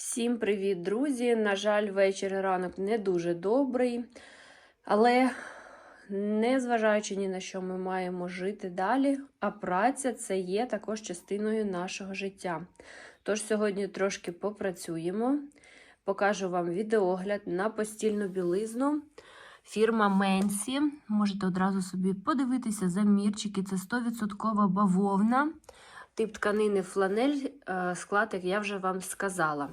Всім привіт, друзі! На жаль, вечір і ранок не дуже добрий, але незважаючи ні на що, ми маємо жити далі, а праця це є також частиною нашого життя. Тож сьогодні трошки попрацюємо, покажу вам відеогляд на постільну білизну. Фірма Менсі. Можете одразу собі подивитися замірчики. Це 100% бавовна. Тип тканини фланель, е, склад, як я вже вам сказала.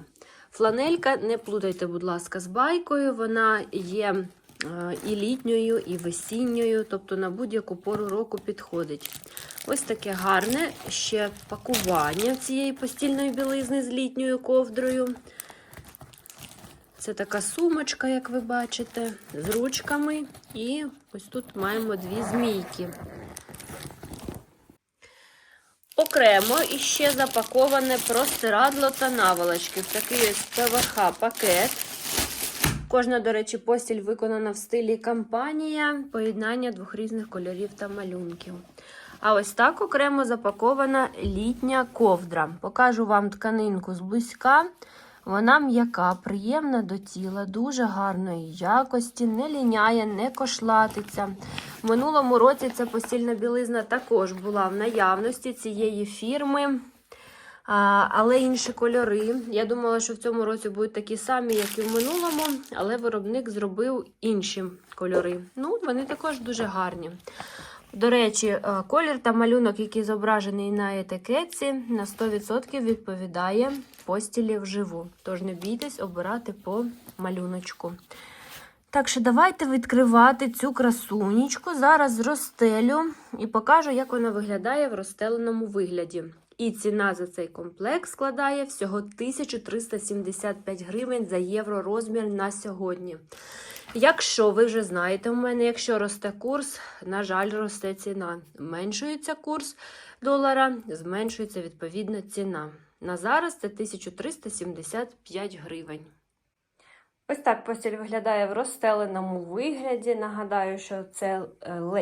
Фланелька, не плутайте, будь ласка, з байкою. Вона є е, і літньою, і весінньою, тобто на будь-яку пору року підходить. Ось таке гарне ще пакування цієї постільної білизни з літньою ковдрою. Це така сумочка, як ви бачите, з ручками. І ось тут маємо дві змійки. Окремо іще запаковане простирадло та наволочки. В такий ось ПВХ пакет. Кожна, до речі, постіль виконана в стилі кампанія, поєднання двох різних кольорів та малюнків. А ось так окремо запакована літня ковдра. Покажу вам тканинку зблизька. Вона м'яка, приємна до тіла, дуже гарної якості, не ліняє, не кошлатиться. В минулому році ця постільна білизна також була в наявності цієї фірми, але інші кольори. Я думала, що в цьому році будуть такі самі, як і в минулому, але виробник зробив інші кольори. Ну, вони також дуже гарні. До речі, колір та малюнок, який зображений на етикетці, на 100% відповідає постілі вживу. Тож не бійтесь обирати по малюночку. Так що давайте відкривати цю красунечку. Зараз розстелю і покажу, як вона виглядає в розстеленому вигляді. І ціна за цей комплект складає всього 1375 гривень за євро розмір на сьогодні. Якщо ви вже знаєте у мене, якщо росте курс, на жаль, росте ціна. Зменшується курс долара, зменшується відповідно ціна. На зараз це 1375 гривень. Ось так постіль виглядає в розстеленому вигляді. Нагадаю, що це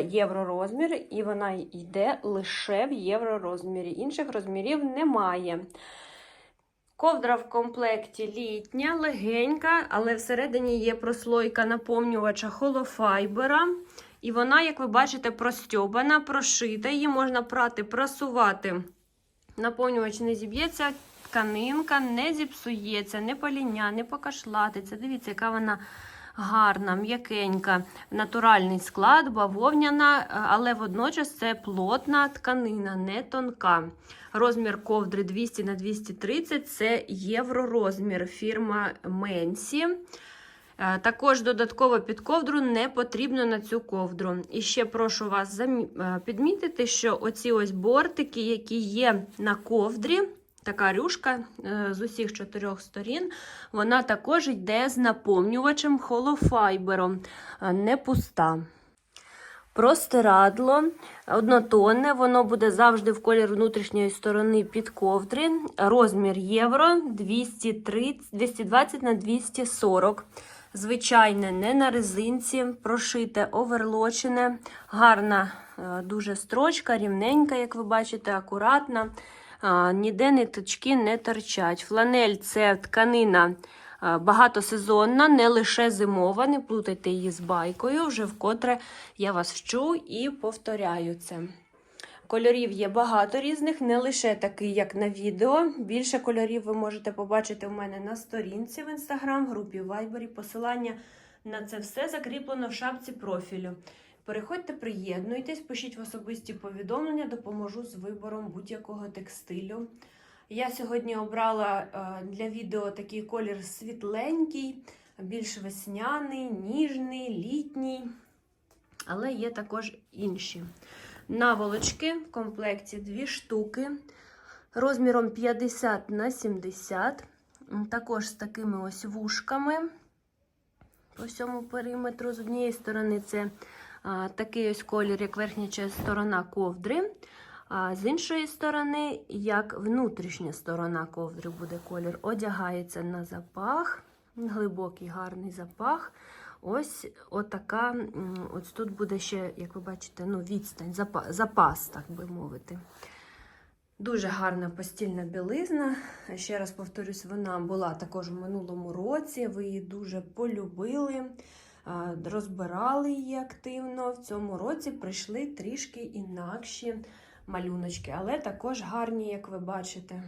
євророзмір, і вона йде лише в євророзмірі. Інших розмірів немає. Ковдра в комплекті літня, легенька, але всередині є прослойка наповнювача холофайбера. І вона, як ви бачите, простьобана, прошита. Її можна прати, прасувати. Наповнювач не зіб'ється, тканинка не зіпсується, не поліня, не покашлатиться. Дивіться, яка вона гарна, м'якенька, натуральний склад, бавовняна, але водночас це плотна тканина, не тонка. Розмір ковдри 200 на 230 це євророзмір фірма Менсі. Також додатково під ковдру не потрібно на цю ковдру. І ще прошу вас підмітити, що оці ось бортики, які є на ковдрі, така рюшка з усіх чотирьох сторін, вона також йде з наповнювачем холофайбером, не пуста. Простирадло однотонне, воно буде завжди в колір внутрішньої сторони під ковдри. Розмір євро 230, 220 на 240. Звичайне, не на резинці, прошите, оверлочене, гарна дуже строчка, рівненька, як ви бачите, акуратна. Ніде ниточки не торчать. Фланель це тканина багатосезонна, не лише зимова, не плутайте її з байкою, вже вкотре я вас вчу і повторяю це. Кольорів є багато різних, не лише такий, як на відео. Більше кольорів ви можете побачити у мене на сторінці в інстаграм, групі Viber. Посилання на це все закріплено в шапці профілю. Переходьте, приєднуйтесь, пишіть в особисті повідомлення, допоможу з вибором будь-якого текстилю. Я сьогодні обрала для відео такий колір світленький, більш весняний, ніжний, літній, але є також інші. Наволочки в комплекті дві штуки, розміром 50 на 70, також з такими ось вушками по всьому периметру. З однієї сторони, це а, такий ось колір, як верхня сторона ковдри. А з іншої сторони, як внутрішня сторона ковдри буде колір, одягається на запах, глибокий гарний запах. Ось отака, ось тут буде ще, як ви бачите, ну, відстань, запас, запас, так би мовити. Дуже гарна постільна білизна. Ще раз повторюсь, вона була також в минулому році. Ви її дуже полюбили, розбирали її активно. В цьому році прийшли трішки інакші малюночки, але також гарні, як ви бачите.